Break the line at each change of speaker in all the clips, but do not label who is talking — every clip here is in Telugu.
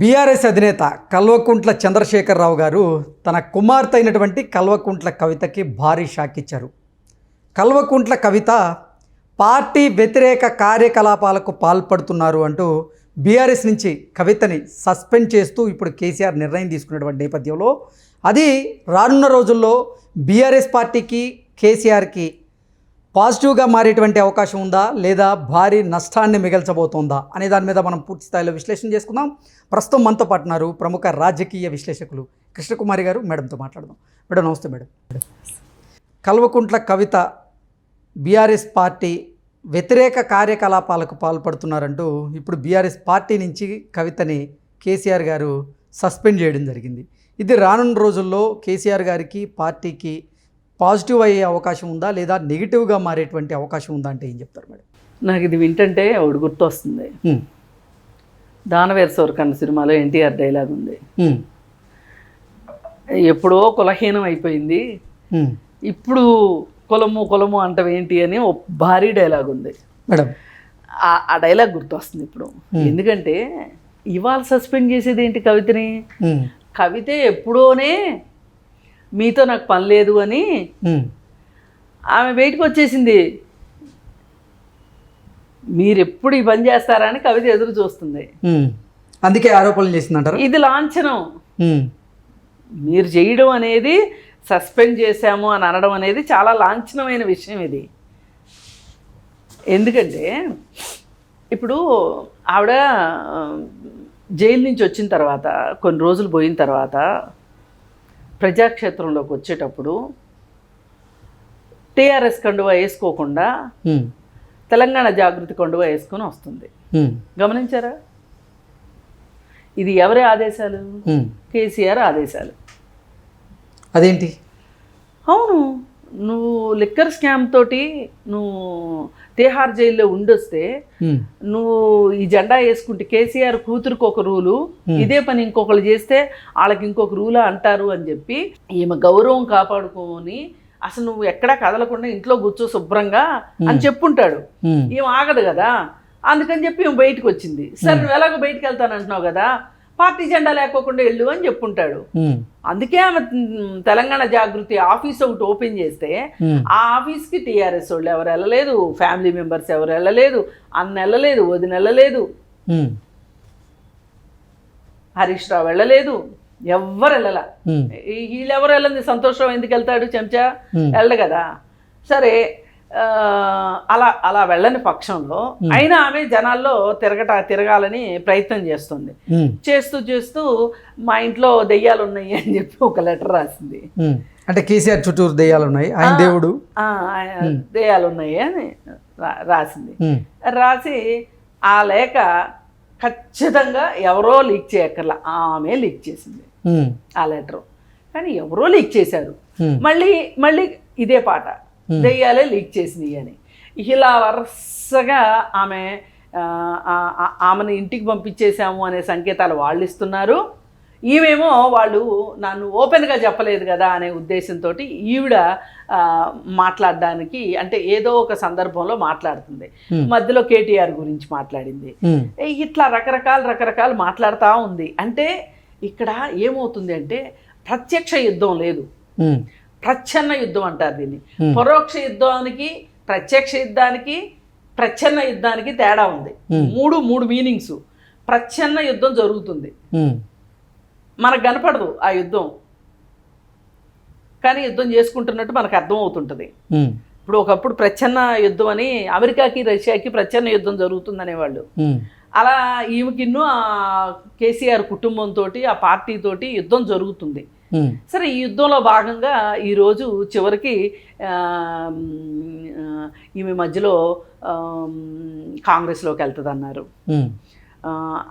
బీఆర్ఎస్ అధినేత కల్వకుంట్ల చంద్రశేఖరరావు గారు తన కుమార్తె అయినటువంటి కల్వకుంట్ల కవితకి భారీ షాక్ ఇచ్చారు. కల్వకుంట్ల కవిత పార్టీ వ్యతిరేక కార్యకలాపాలకు పాల్పడుతున్నారు అంటూ బీఆర్ఎస్ నుంచి కవితని సస్పెండ్ చేస్తూ ఇప్పుడు కేసీఆర్ నిర్ణయం తీసుకున్నటువంటి నేపథ్యంలో అది రానున్న రోజుల్లో బీఆర్ఎస్ పార్టీకి కేసీఆర్కి పాజిటివ్గా మారేటువంటి అవకాశం ఉందా? లేదా భారీ నష్టాన్ని మిగల్చబోతోందా? అనే దాని మీద మనం పూర్తి స్థాయిలో విశ్లేషణ చేసుకుందాం. ప్రస్తుతం మనతో పాటున్నారు ప్రముఖ రాజకీయ విశ్లేషకులు కృష్ణకుమారి గారు. మేడంతో మాట్లాడదాం. మేడం నమస్తే madam. Kalvakuntla Kavitha BRS party వ్యతిరేక కార్యకలాపాలకు పాల్పడుతున్నారంటూ ఇప్పుడు బీఆర్ఎస్ పార్టీ నుంచి కవితని కేసీఆర్ గారు సస్పెండ్ చేయడం జరిగింది. ఇది రానున్న రోజుల్లో కేసీఆర్ గారికి పార్టీకి పాజిటివ్ అయ్యే అవకాశం ఉందా లేదా నెగిటివ్గా మారేటువంటి అవకాశం ఉందా అంటే ఏం చెప్తారు మేడం?
నాకు ఇది వింటంటే ఒకటి గుర్తొస్తుంది. దానవేర సోరకన్న సినిమాలో ఎన్టీఆర్ డైలాగ్ ఉంది. ఎప్పుడో కులహీనం అయిపోయింది. ఇప్పుడు కులము కులము అంటవేంటి అని ఒక భారీ డైలాగ్ ఉంది.
మేడం.
ఆ- ఆ డైలాగ్ గుర్తొస్తుంది ఇప్పుడు. ఎందుకంటే ఇవాళ సస్పెండ్ చేసేది ఏంటి కవితని? కవిత ఎప్పుడోనే మీతో నాకు పని లేదు అని ఆమె బయటకు వచ్చేసింది. మీరు ఎప్పుడు ఈ పని చేస్తారా అని కవిత ఎదురు చూస్తుంది.
అందుకే ఆరోపణలు చేసిందంటారు?
ఇది లాంఛనం. మీరు చేయడం అనేది సస్పెండ్ చేశాము అని అనడం అనేది చాలా లాంఛనమైన విషయం ఇది. ఎందుకంటే ఇప్పుడు ఆవిడ జైలు నుంచి వచ్చిన తర్వాత కొన్ని రోజులు పోయిన తర్వాత ప్రజాక్షేత్రంలోకి వచ్చేటప్పుడు టీఆర్ఎస్ కండువా వేసుకోకుండా తెలంగాణ జాగృతి కండువా వేసుకొని వస్తుంది. గమనించారా? ఇది ఎవరి ఆదేశాలు? కేసీఆర్ ఆదేశాలు.
అదేంటి?
అవును. నువ్వు లిక్కర్ స్కామ్ తోటి నువ్వు తిహార్ జైల్లో ఉండొస్తే నువ్వు ఈ జెండా వేసుకుంటే కేసీఆర్ కూతురుకు ఒక రూలు ఇదే పని ఇంకొకరు చేస్తే వాళ్ళకి ఇంకొక రూలా అంటారు అని చెప్పి ఈమె గౌరవం కాపాడుకొని అసలు నువ్వు ఎక్కడా కదలకుండా ఇంట్లో కూర్చో శుభ్రంగా అని చెప్పుంటాడు. ఏం ఆగదు కదా. అందుకని చెప్పి బయటకు వచ్చింది. సరే నువ్వు ఎలాగో బయటకు వెళ్తానంటున్నావు కదా. పార్టీ జెండా లేకోకుండా వెళ్ళు అని చెప్పుంటాడు. అందుకే ఆమె తెలంగాణ జాగృతి ఆఫీస్ ఒకటి ఓపెన్ చేస్తే ఆ ఆఫీస్కి టీఆర్ఎస్ వాళ్ళు ఎవరు వెళ్ళలేదు ఫ్యామిలీ మెంబర్స్ ఎవరు వెళ్ళలేదు అన్న వెళ్ళలేదు వదిన వెళ్ళలేదు. హరీష్ రావు వెళ్ళలేదు. ఎవ్వరు వెళ్ళల. వీళ్ళెవరు వెళ్ళంది? సంతోషం ఎందుకు వెళ్తాడు చెంచా? వెళ్ళడు కదా. సరే అలా అలా వెళ్ళని పక్షంలో అయినా ఆమె జనాల్లో తిరగట తిరగాలని ప్రయత్నం చేస్తుంది. చేస్తూ చేస్తూ మా ఇంట్లో దెయ్యాలు ఉన్నాయి అని చెప్పి ఒక లెటర్ రాసింది.
అంటే కేసీఆర్ చుట్టూరు దెయ్యాలు ఉన్నాయి ఆయన దేవుడు.
దెయ్యాలు ఉన్నాయి అని రాసింది. రాసి ఆ లేఖ ఖచ్చితంగా ఎవరో లీక్ చేయక్కర్లా ఆమె లీక్ చేసింది. ఆ లెటర్. కానీ ఎవరో లీక్ చేశారు. మళ్ళీ మళ్ళీ ఇదే పాట. దెయ్యాలే లీక్ చేసినాయి అని. ఇలా వరుసగా ఆమె ఆమెను ఇంటికి పంపించేశాము అనే సంకేతాలు వాళ్ళు ఇస్తున్నారు ఈమెమో వాళ్ళు నన్ను ఓపెన్గా చెప్పలేదు కదా అనే ఉద్దేశంతో ఈవిడ మాట్లాడడానికి అంటే ఏదో ఒక సందర్భంలో మాట్లాడుతుంది. మధ్యలో కేటీఆర్ గురించి మాట్లాడింది. ఏ, ఇట్లా రకరకాల రకరకాలు మాట్లాడుతూ ఉంది. అంటే ఇక్కడ ఏమవుతుంది అంటే ప్రత్యక్ష యుద్ధం లేదు. ప్రచ్ఛన్న యుద్ధం అంటారు దీన్ని. పరోక్ష యుద్ధానికి ప్రత్యక్ష యుద్ధానికి ప్రచ్ఛన్న యుద్ధానికి తేడా ఉంది. మూడు మూడు మీనింగ్స్. ప్రచ్ఛన్న యుద్ధం జరుగుతుంది. మనకు కనపడదు ఆ యుద్ధం. కానీ యుద్ధం చేసుకుంటున్నట్టు మనకు అర్థం అవుతుంటుంది ఇప్పుడు ఒకప్పుడు ప్రచ్ఛన్న యుద్ధం అని అమెరికాకి రష్యాకి ప్రచ్ఛన్న యుద్ధం జరుగుతుందనేవాళ్ళు. అలా ఈమెకిన్ను ఆ కేసీఆర్ కుటుంబంతో ఆ పార్టీతోటి యుద్ధం జరుగుతుంది. సరే ఈ యుద్ధంలో భాగంగా ఈరోజు చివరికి ఈమె మధ్యలో కాంగ్రెస్లోకి వెళ్తుంది అన్నారు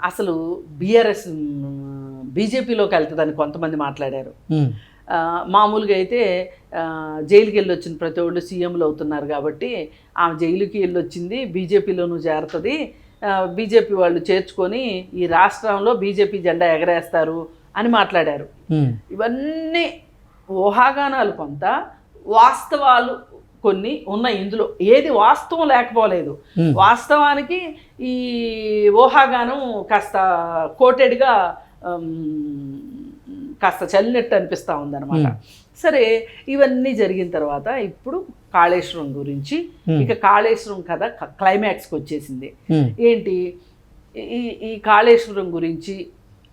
అసలు బీఆర్ఎస్ బీజేపీలోకి వెళ్తుందని కొంతమంది మాట్లాడారు. మామూలుగా అయితే జైలుకి వెళ్ళి వచ్చిన ప్రతి ఒళ్ళు సీఎంలు అవుతున్నారు కాబట్టి ఆమె జైలుకి వెళ్ళి వచ్చింది బీజేపీలోనూ చేరుతుంది. బీజేపీ వాళ్ళు చేర్చుకొని ఈ రాష్ట్రంలో బీజేపీ జెండా ఎగరేస్తారు. అని మాట్లాడారు. ఇవన్నీ ఊహాగానాలు కొంత వాస్తవాలు కొన్ని ఉన్నాయి ఇందులో. ఏది వాస్తవం లేకపోలేదు. వాస్తవానికి ఈ ఊహాగానం కాస్త కోటెడ్గా కాస్త చల్లినట్టు అనిపిస్తూ ఉందన్నమాట. సరే ఇవన్నీ జరిగిన తర్వాత ఇప్పుడు కాళేశ్వరం గురించి ఇక కాళేశ్వరం కథ క్లైమాక్స్కి వచ్చేసింది. ఏంటి? ఈ ఈ కాళేశ్వరం గురించి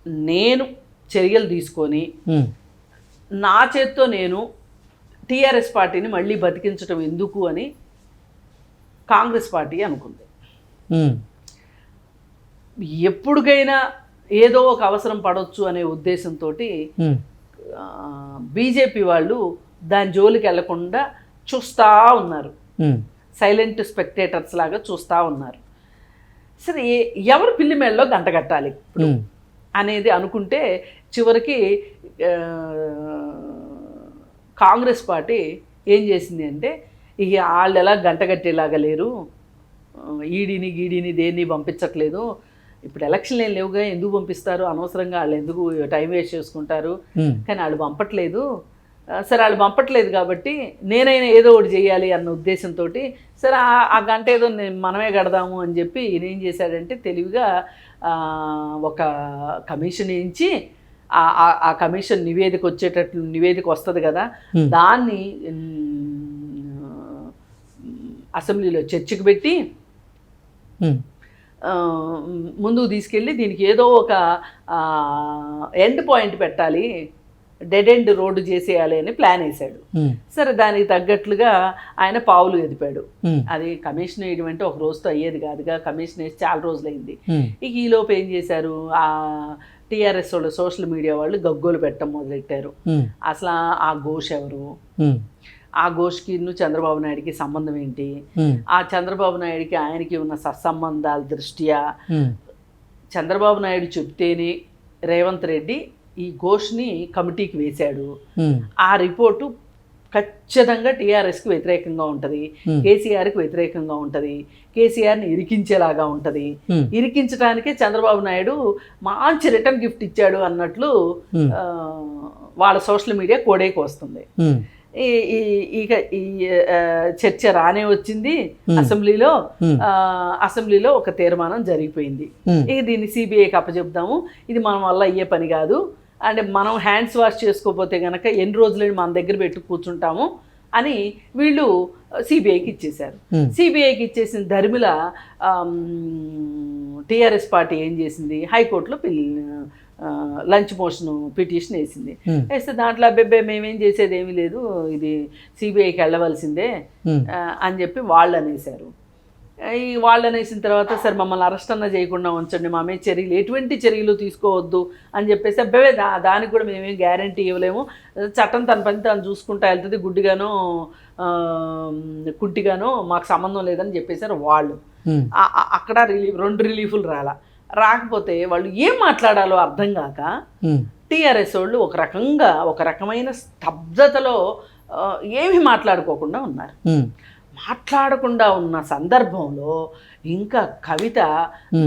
నేను చర్యలు తీసుకొని నా చేత్తో నేను టీఆర్ఎస్ పార్టీని మళ్ళీ బతికించడం ఎందుకు అని కాంగ్రెస్ పార్టీ అనుకుంది. ఎప్పుడుకైనా ఏదో ఒక అవసరం పడవచ్చు అనే ఉద్దేశంతో బీజేపీ వాళ్ళు దాని జోలికి వెళ్ళకుండా చూస్తూ ఉన్నారు. సైలెంట్ స్పెక్టేటర్స్ లాగా చూస్తూ ఉన్నారు. సరే ఎవరు పిల్లి మేళ్ళలో గంట కట్టాలి ఇప్పుడు? అనేది అనుకుంటే చివరికి కాంగ్రెస్ పార్టీ ఏం చేసింది అంటే ఇక వాళ్ళు ఎలా గంట కట్టేలాగా లేరు. ఈడీని గీడీని దేన్ని పంపించట్లేదు. ఇప్పుడు ఎలక్షన్లు ఏం లేవుగా ఎందుకు పంపిస్తారు? అనవసరంగా వాళ్ళు ఎందుకు టైం వేస్ట్ చేసుకుంటారు? కానీ వాళ్ళు పంపట్లేదు. సరే వాళ్ళు పంపట్లేదు కాబట్టి నేనైనా ఏదో ఒకటి చేయాలి అన్న ఉద్దేశంతో సరే ఆ- గంట ఏదో మనమే కడదాము అని చెప్పి ఈయన ఏం చేశాడంటే తెలివిగా ఒక కమిషన్ వేయించి ఆ- కమిషన్ నివేదిక వచ్చేటట్లు నివేదిక వస్తుంది కదా. దాన్ని అసెంబ్లీలో చర్చకు పెట్టి ముందుకు తీసుకెళ్ళి దీనికి ఏదో ఒక ఎండ్ పాయింట్ పెట్టాలి డెడ్ ఎండ్ రోడ్డు చేసేయాలి అని ప్లాన్ వేశాడు.
ఉమ్,
సరే దానికి తగ్గట్లుగా ఆయన పావులు ఎదిపాడు.
ఉమ్,
అది కమిషన్ వేయడం అంటే ఒక రోజుతో అయ్యేది కాదుగా కమిషన్ వేసి చాలా రోజులైంది.
ఉమ్,
ఇక ఈలోపు ఏం చేశారు? ఆ టీఆర్ఎస్ వాళ్ళు సోషల్ మీడియా వాళ్ళు గగ్గోలు పెట్టడం మొదలెట్టారు. అసలు ఆ- ఘోష్ ఎవరు? ఆ ఘోష్కి చంద్రబాబు నాయుడికి సంబంధం ఏంటి? ఆ చంద్రబాబు నాయుడికి ఆయనకి ఉన్న సత్సంబంధాల దృష్ట్యా? చంద్రబాబు నాయుడు చెప్తేనే రేవంత్ రెడ్డి ఈ ఘోష్ని కమిటీకి వేశాడు. ఆ రిపోర్టు ఖచ్చితంగా టీఆర్ఎస్కి వ్యతిరేకంగా ఉంటుంది. కేసీఆర్కి వ్యతిరేకంగా ఉంటుంది. కేసీఆర్ని ఇరికించేలాగా ఉంటుంది. ఇరికించడానికే చంద్రబాబు నాయుడు మంచి రిటర్న్ గిఫ్ట్ ఇచ్చాడు అన్నట్లు వాళ్ళ సోషల్ మీడియా కోడేకి వస్తుంది. ఇక ఈ చర్చ రానే వచ్చింది. అసెంబ్లీలో అసెంబ్లీలో ఒక తీర్మానం జరిగిపోయింది. ఇక దీన్ని సిబిఐకి అప్పచెప్దాము. ఇది మన వల్ల అయ్యే పని కాదు. అంటే మనం హ్యాండ్స్ వాష్ చేసుకోకపోతే కనుక ఎన్ని రోజులని మన దగ్గర పెట్టి కూర్చుంటాము అని వీళ్ళు సిబిఐకి ఇచ్చేశారు.
Hmm.
సిబిఐకి ఇచ్చేసిన ధర్మిల టీఆర్ఎస్ పార్టీ ఏం చేసింది? హైకోర్టులో పిల్ లంచ్ మోషన్ పిటిషన్ వేసింది.
Hmm.
వేస్తే దాంట్లో అబ్బెబ్బే మేమేం చేసేది ఏమీ లేదు ఇది సిబిఐకి వెళ్ళవలసిందే ఆ, అని చెప్పి వాళ్ళు అనేశారు. ఈ వాళ్ళు అనేసిన తర్వాత సరే మమ్మల్ని అరెస్ట్ అన్న చేయకుండా ఉంచండి మా మీద చర్యలు ఎటువంటి చర్యలు తీసుకోవద్దు అని చెప్పేసి అబ్బాయి దా దానికి కూడా మేమేం గ్యారంటీ ఇవ్వలేము. చట్టం తన పని తను చూసుకుంటా వెళ్తుంది గుడ్డిగానో కుంటిగానో మాకు సంబంధం లేదని చెప్పేశారు వాళ్ళు. అక్కడ రిలీఫ్ రెండు రిలీఫ్లు రాలా. రాకపోతే వాళ్ళు ఏం మాట్లాడాలో అర్థం కాక టీఆర్ఎస్ వాళ్ళు ఒక రకంగా ఒక రకమైన స్తబ్దతలో ఏమీ మాట్లాడుకోకుండా ఉన్నారు. మాట్లాడకుండా ఉన్న సందర్భంలో ఇంకా కవిత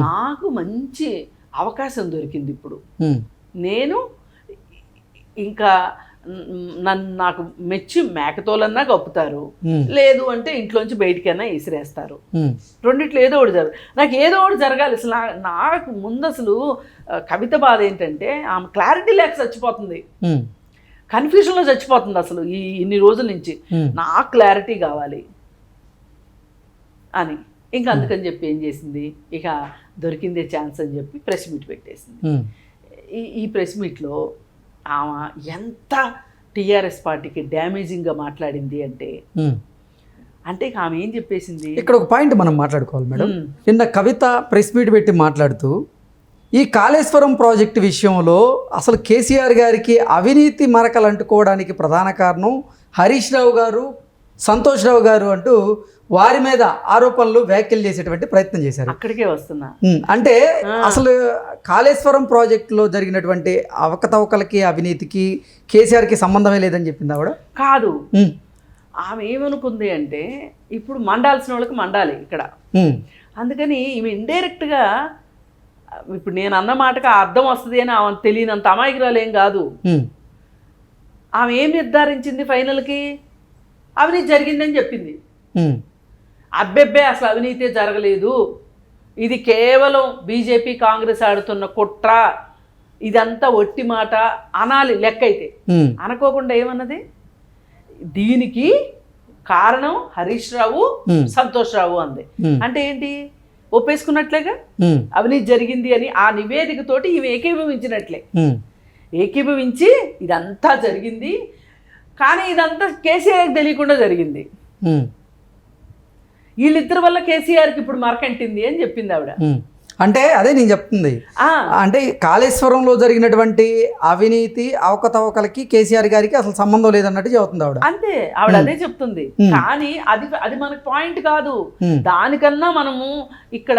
నాకు మంచి అవకాశం దొరికింది ఇప్పుడు. నేను ఇంకా నన్ను నాకు మెచ్చి మేకతోలన్నా కప్పుతారు.
ఉమ్,
లేదు అంటే ఇంట్లోంచి బయటికైనా విసిరేస్తారు
ఉమ్,
రెండిట్లో ఏదో ఒకటి జరగదు నాకు ఏదో ఒకటి జరగాలి. అసలు నాకు ముందు అసలు కవిత బాధ ఏంటంటే ఆమె క్లారిటీ లేక చచ్చిపోతుంది. కన్ఫ్యూజన్లో చచ్చిపోతుంది అసలు ఈ ఇన్ని రోజుల నుంచి. నాకు క్లారిటీ కావాలి. అని. ఇంకా అందుకని చెప్పి ఏం చేసింది? ఇక దొరికిందే ఛాన్స్ అని చెప్పి ప్రెస్ మీట్ పెట్టేసింది.
ఉమ్,
ఈ ఈ ప్రెస్ మీట్లో ఆమె ఎంత టీఆర్ఎస్ పార్టీకి డ్యామేజింగ్గా మాట్లాడింది అంటే
ఉమ్.
అంటే ఇక ఆమె ఏం చెప్పేసింది?
ఇక్కడ ఒక పాయింట్ మనం మాట్లాడుకోవాలి మేడం. నిన్న కవిత ప్రెస్ మీట్ పెట్టి మాట్లాడుతూ ఈ కాళేశ్వరం ప్రాజెక్టు విషయంలో అసలు కేసీఆర్ గారికి అవినీతి మరకలు అంటుకోవడానికి ప్రధాన కారణం హరీష్ రావు గారు సంతోష్ రావు గారు అంటూ వారి మీద ఆరోపణలు వ్యాఖ్యలు చేసేటువంటి ప్రయత్నం చేశారు.
అక్కడికే వస్తున్నా.
అంటే అసలు కాళేశ్వరం ప్రాజెక్టులో జరిగినటువంటి అవకతవకలకి అవినీతికి కేసీఆర్కి సంబంధమే లేదని చెప్పింది ఆవిడ?
కాదు. ఆమె ఏమనుకుంది అంటే ఇప్పుడు మండాల్సిన వాళ్ళకి మండాలి ఇక్కడ. అందుకని ఈమె ఇండైరెక్ట్గా ఇప్పుడు నేను అన్న మాటకి అర్థం వస్తుంది అని ఆమె తెలియనంత అమాయకురాలు ఏం కాదు. ఆమె ఏం నిర్ధారించింది ఫైనల్కి? అవినీతి జరిగిందని చెప్పింది. అబ్బెబ్బే అసలు అవినీతి జరగలేదు. ఇది కేవలం బీజేపీ కాంగ్రెస్ ఆడుతున్న కుట్ర. ఇదంతా ఒట్టి మాట అనాలి లెక్క అయితే అనుకోకుండా ఏమన్నది? దీనికి కారణం హరీష్ రావు. సంతోష్ రావు అంది. అంటే ఏంటి? ఒప్పేసుకున్నట్లేగా? అవినీతి జరిగింది అని ఆ నివేదికతోటి ఇవి ఏకీభవించినట్లే. ఏకీభవించి ఇదంతా జరిగింది. కానీ ఇదంతా కేసీఆర్కి తెలియకుండా జరిగింది. వీళ్ళిద్దరి వల్ల కేసీఆర్కి ఇప్పుడు మరకంటింది అని చెప్పింది ఆవిడ.
అంటే అదే నేను చెప్తుంది.
ఆ,
అంటే కాళేశ్వరంలో జరిగినటువంటి అవినీతి అవకతవకలకి కేసీఆర్ గారికి అసలు సంబంధం లేదన్నట్టు చెబుతుంది ఆవిడ.
అంతే ఆవిడ అదే చెప్తుంది. కానీ అది అది మనకు పాయింట్ కాదు. దానికన్నా మనము ఇక్కడ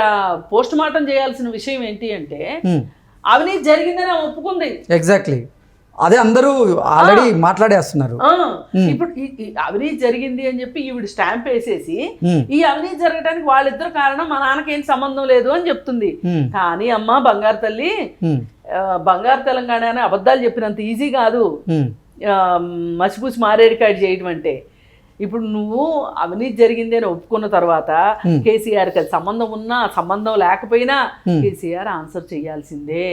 పోస్ట్ మార్టం చేయాల్సిన విషయం ఏంటి అంటే అవినీతి జరిగిందని ఒప్పుకుంది.
ఎగ్జాక్ట్లీ అదే అందరూ ఆల్రెడీ మాట్లాడేస్తున్నారు.
ఇప్పుడు అవినీతి జరిగింది అని చెప్పి ఈవిడ స్టాంప్ వేసేసి ఈ అవినీతి జరగడానికి వాళ్ళిద్దరు కారణం మా నాన్నకి ఏం సంబంధం లేదు అని చెప్తుంది. కానీ అమ్మ బంగారు తల్లి బంగారు తెలంగాణ అని అబద్ధాలు చెప్పినంత ఈజీ కాదు. మసిపూసి మారేడికాయ చేయడం అంటే. ఇప్పుడు నువ్వు అవినీతి జరిగింది అని ఒప్పుకున్న తర్వాత. కేసీఆర్కి అది సంబంధం ఉన్నా సంబంధం లేకపోయినా. కేసీఆర్ ఆన్సర్ చేయాల్సిందే.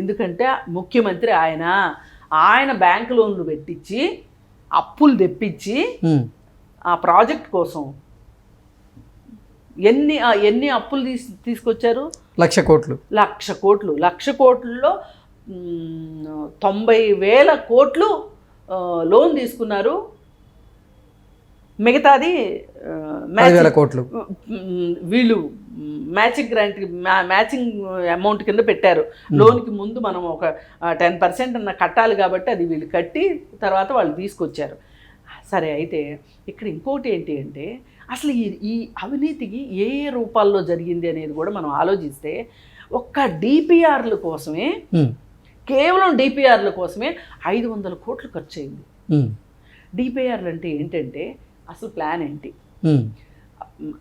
ఎందుకంటే ముఖ్యమంత్రి ఆయన ఆయన బ్యాంక్ లోన్లు పెట్టించి అప్పులు తెప్పించి ఆ ప్రాజెక్ట్ కోసం ఎన్ని ఎన్ని అప్పులు తీసు తీసుకొచ్చారు?
లక్ష కోట్లు.
లక్ష కోట్లు. లక్ష కోట్లలో తొంభై వేల కోట్లు లోన్ తీసుకున్నారు. మిగతాది
కోట్లు.
వీళ్ళు మ్యాచింగ్ గ్రాంట్ మ్యాచింగ్ అమౌంట్ కింద పెట్టారు. లోన్కి ముందు మనం ఒక టెన్ పర్సెంట్ అన్న కట్టాలి కాబట్టి అది వీళ్ళు కట్టి తర్వాత వాళ్ళు తీసుకొచ్చారు. సరే అయితే ఇక్కడ ఇంకోటి ఏంటి అంటే అసలు ఈ ఈ అవినీతికి ఏ ఏ రూపాల్లో జరిగింది అనేది కూడా మనం ఆలోచిస్తే ఒక్క డిపిఆర్ల కోసమే కేవలం డిపిఆర్ల కోసమే ఐదు వందల కోట్లు ఖర్చు అయింది డిపిఆర్లు అంటే ఏంటంటే అసలు ప్లాన్ ఏంటి?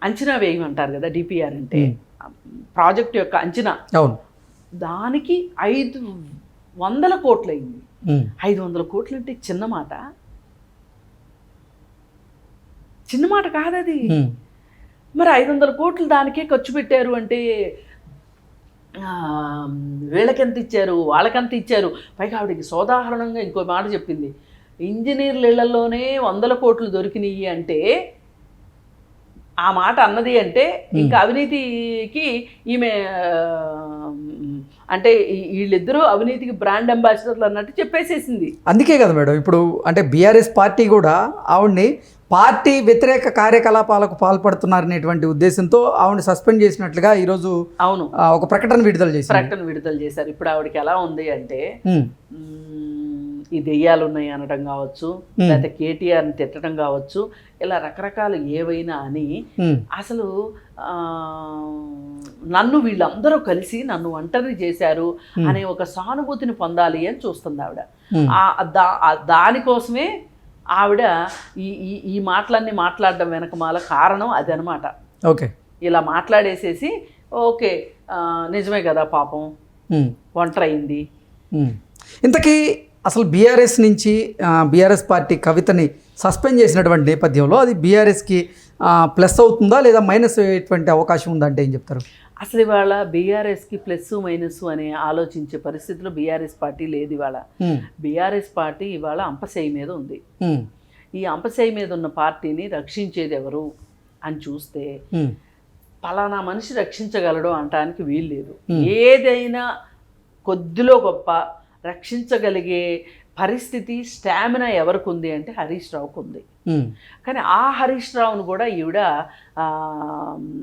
అంచనా వేయమంటారు కదా డిపిఆర్ అంటే. ప్రాజెక్ట్ యొక్క అంచనా. దానికి ఐదు వందల కోట్లు అయింది ఐదు వందల కోట్లు అంటే చిన్న మాట. చిన్న మాట కాదది.
ఉమ్,
మరి ఐదు వందల కోట్లు దానికే ఖర్చు పెట్టారు అంటే వీళ్ళకెంత ఇచ్చారు? వాళ్ళకెంత ఇచ్చారు? పైగా ఆవిడకి సోదాహరణంగా ఇంకో మాట చెప్పింది. ఇంజనీర్ల ఇళ్ళలోనే వందల కోట్లు దొరికినాయి అంటే ఆ మాట అన్నది అంటే ఇంకా అవినీతికి ఈమె అంటే వీళ్ళిద్దరూ అవినీతికి బ్రాండ్ అంబాసిడర్లు అన్నట్టు చెప్పేసేసింది.
అందుకే కదా మేడం ఇప్పుడు అంటే బీఆర్ఎస్ పార్టీ కూడా ఆవిడ్ని పార్టీ వ్యతిరేక కార్యకలాపాలకు పాల్పడుతున్నారనేటువంటి ఉద్దేశంతో ఆవిడని సస్పెండ్ చేసినట్లుగా ఈరోజు
అవును.
ఒక ప్రకటన విడుదల చేసింది.
ప్రకటన విడుదల చేశారు. ఇప్పుడు ఆవిడకి ఎలా ఉంది అంటే ఈ దెయ్యాలు ఉన్నాయి అనడం కావచ్చు లేకపోతే కేటీఆర్ని తిట్టడం కావచ్చు ఇలా రకరకాలు ఏవైనా అని అసలు నన్ను వీళ్ళందరూ కలిసి నన్ను ఒంటరి చేశారు అనే ఒక సానుభూతిని పొందాలి అని చూస్తుంది ఆవిడ. దానికోసమే ఆవిడ ఈ ఈ మాటలన్నీ మాట్లాడడం వెనకమాల కారణం అదనమాట.
ఓకే.
ఇలా మాట్లాడేసేసి ఓకే నిజమే కదా పాపం
ఉమ్,
ఒంటరి అయింది
ఉమ్. ఇంతకీ అసలు బీఆర్ఎస్ నుంచి బీఆర్ఎస్ పార్టీ కవితని సస్పెండ్ చేసినటువంటి నేపథ్యంలో అది బీఆర్ఎస్కి ప్లస్ అవుతుందా లేదా మైనస్ అయ్యేటువంటి అవకాశం ఉందంటే ఏం చెప్తారు?
అసలు ఇవాళ బీఆర్ఎస్కి ప్లస్ మైనస్ అనే ఆలోచించే పరిస్థితిలో బీఆర్ఎస్ పార్టీ లేదు ఇవాళ. బీఆర్ఎస్ పార్టీ ఇవాళ అంపశయ్య మీద ఉంది. ఈ అంపశయ్య మీద ఉన్న పార్టీని రక్షించేది ఎవరు అని చూస్తే పలానా మనిషి రక్షించగలడు అనటానికి వీల్లేదు ఏదైనా కొద్దిలో గొప్ప రక్షించగలిగే పరిస్థితి స్టామినా ఎవరికి ఉంది అంటే హరీష్ రావుకు ఉంది కానీ ఆ హరీష్ రావును కూడా ఈవిడ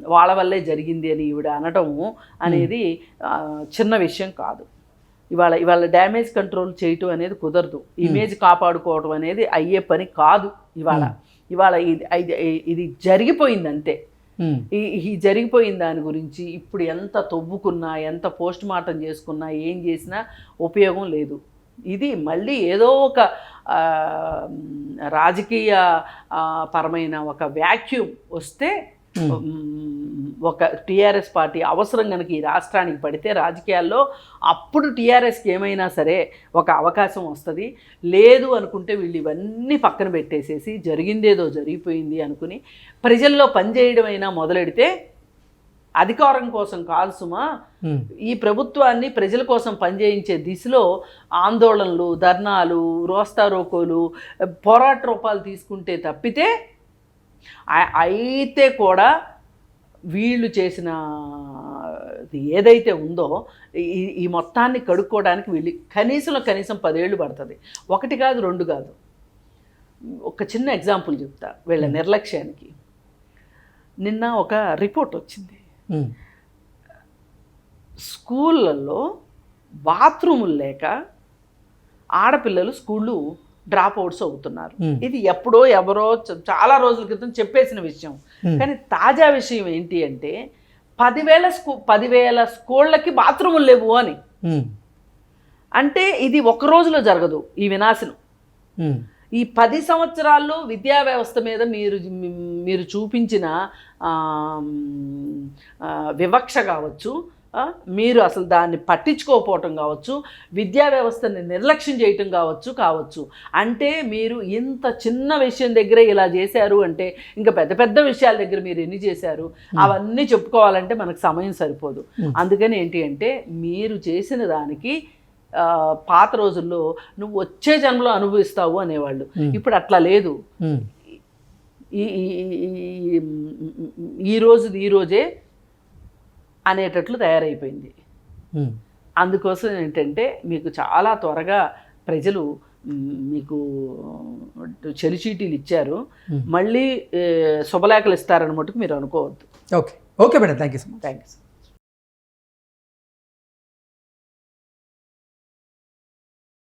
వాళ్ళ వల్లే జరిగింది అని ఈవిడ అనటము అనేది చిన్న విషయం కాదు. ఇవాళ ఇవాళ డ్యామేజ్ కంట్రోల్ చేయటం అనేది కుదరదు. ఇమేజ్ కాపాడుకోవడం అనేది అయ్యే పని కాదు ఇవాళ. ఇవాళ ఇది ఇది- జరిగిపోయింది అంతే ఈ ఈ జరిగిపోయిన దాని గురించి ఇప్పుడు ఎంత తవ్వుకున్నా ఎంత పోస్ట్ మార్టం చేసుకున్నా ఏం చేసినా ఉపయోగం లేదు. ఇది మళ్ళీ ఏదో ఒక రాజకీయ పరమైన ఒక వ్యాక్యూమ్ వస్తే మ్, ఒక టీఆర్ఎస్ పార్టీ అవసరం కనుక ఈ రాష్ట్రానికి పడితే రాజకీయాల్లో అప్పుడు టీఆర్ఎస్కి ఏమైనా సరే ఒక అవకాశం వస్తుంది. లేదు అనుకుంటే వీళ్ళు ఇవన్నీ పక్కన పెట్టేసేసి జరిగిందేదో జరిగిపోయింది అనుకుని ప్రజల్లో పనిచేయడం అయినా మొదలెడితే అధికారం కోసం కాదు సుమా ఈ ప్రభుత్వాన్ని ప్రజల కోసం పనిచేయించే దిశలో ఆందోళనలు ధర్నాలు రోస్తా రోకోలు పోరాట రూపాలు తీసుకుంటే తప్పితే అయితే కూడా వీళ్ళు చేసిన ఏదైతే ఉందో ఈ ఈ మొత్తాన్ని కడుక్కోవడానికి వీళ్ళు కనీసంలో కనీసం పదేళ్ళు పడుతుంది. ఒకటి కాదు రెండు కాదు. ఒక చిన్న ఎగ్జాంపుల్ చెప్తా వీళ్ళ నిర్లక్ష్యానికి. నిన్న ఒక రిపోర్ట్ వచ్చింది. స్కూళ్ళల్లో బాత్రూములు లేక ఆడపిల్లలు స్కూళ్ళు డ్రాప్ అవుట్స్ అవుతున్నారు. ఇది ఎప్పుడో ఎవరో చాలా రోజుల క్రితం చెప్పేసిన విషయం. కానీ తాజా విషయం ఏంటి అంటే పదివేల స్కూ పదివేల స్కూళ్ళకి బాత్రూములు లేవు అని.
ఉమ్,
అంటే ఇది ఒక రోజులో జరగదు ఈ వినాశనం.
ఉమ్,
ఈ పది సంవత్సరాల్లో విద్యా వ్యవస్థ మీద మీరు మీరు చూపించిన వివక్ష కావచ్చు మీరు అసలు దాన్ని పట్టించుకోకపోవటం కావచ్చు విద్యా వ్యవస్థని నిర్లక్ష్యం చేయటం కావచ్చు కావచ్చు. అంటే మీరు ఇంత చిన్న విషయం దగ్గరే ఇలా చేశారు అంటే ఇంకా పెద్ద పెద్ద విషయాల దగ్గర మీరు ఎన్ని చేశారు? అవన్నీ చెప్పుకోవాలంటే మనకు సమయం సరిపోదు. అందుకని ఏంటి అంటే మీరు చేసిన దానికి పాత రోజుల్లో నువ్వు వచ్చే జన్మలో అనుభవిస్తావు అనేవాళ్ళు. ఇప్పుడు అట్లా లేదు. ఈ రోజుది ఈ రోజే అనేటట్లు తయారైపోయింది. అందుకోసం ఏంటంటే మీకు చాలా త్వరగా ప్రజలు మీకు చెలిచీటీలు ఇచ్చారు. మళ్ళీ శుభలేఖలు ఇస్తారని మటుకు మీరు అనుకోవద్దు.
Okay. Okay madam. Thank you so much.
Thanks